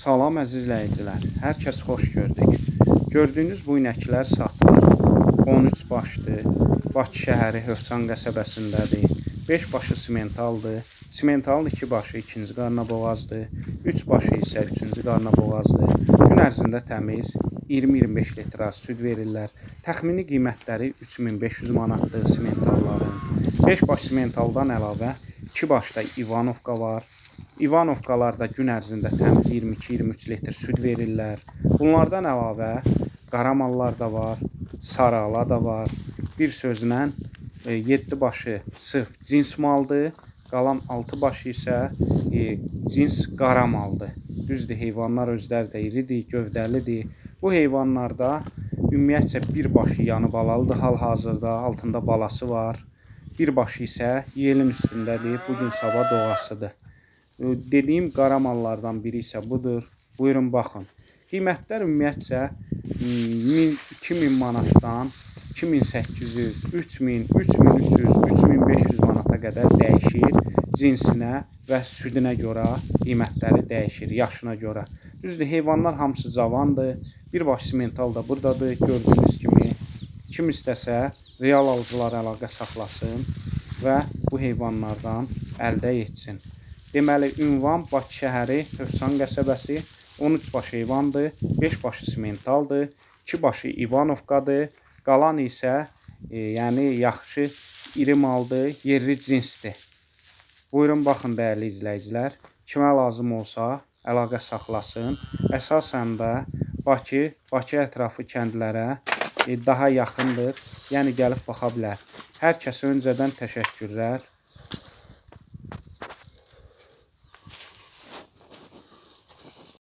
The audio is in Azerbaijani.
Salam əziz izləyicilər. Hər kəs xoş gördük. Gördüyünüz bu inəklər satılır. 13 başdır. Bakı şəhəri Hövsan qəsəbəsindədir. 5 başı simentaldır. Simentalın 2 başı ikinci qarnaboğazdır. 3 başı isə üçüncü qarnaboğazdır. Gün ərzində təmiz 20-25 litr süd verirlər. Təxmini qiymətləri 3500 manatdır simentalların. 5 baş simentaldan əlavə 2 başda İvanovka var. İvanovkalarda gün ərzində təmiz 22-23 litr süd verirlər. Bunlardan əlavə qaramallar da var, sarala da var. Bir sözlə 7 başı sırf cins maldır, qalan 6 başı isə e, cins qara maldır. Düzdür, heyvanlar özləri də iridir, gövdəlidir. Bu heyvanlarda ümumiyyətcə bir başı yanı balalıdır hal-hazırda, altında balası var. Bir başı isə yelin üstündədir, bu gün sabah doğasıdır. Dediyim qara mallardan biri isə budur. Buyurun baxın. Qiymətlər ümumiyyətcə 1000 2000 manatdan 2800, 3000, 3300, 3500 manata qədər dəyişir. Cinsinə və südünə görə qiymətləri dəyişir, yaşına görə. Düzdür, heyvanlar hamısı cavandır. Bir baş simental da buradadır, gördüyünüz kimi. Kim istəsə real alıcılar əlaqə saxlasın və bu heyvanlardan əldə etsin. Deməli, ünvan Bakı şəhəri Hövsan qəsəbəsi 13 baş heyvandır, 5 başı simentaldır, 2 başı İvanovkadır, qalan isə e, yəni yaxşı iri maldır, yerli cinsdir. Buyurun baxın dəyərli izləyicilər, kimə lazım olsa əlaqə saxlasın. Əsasən də Bakı, Bakı ətrafı kəndlərə e, daha yaxındır. Yəni gəlib baxa bilər. Hər kəsə öncədən təşəkkürlər.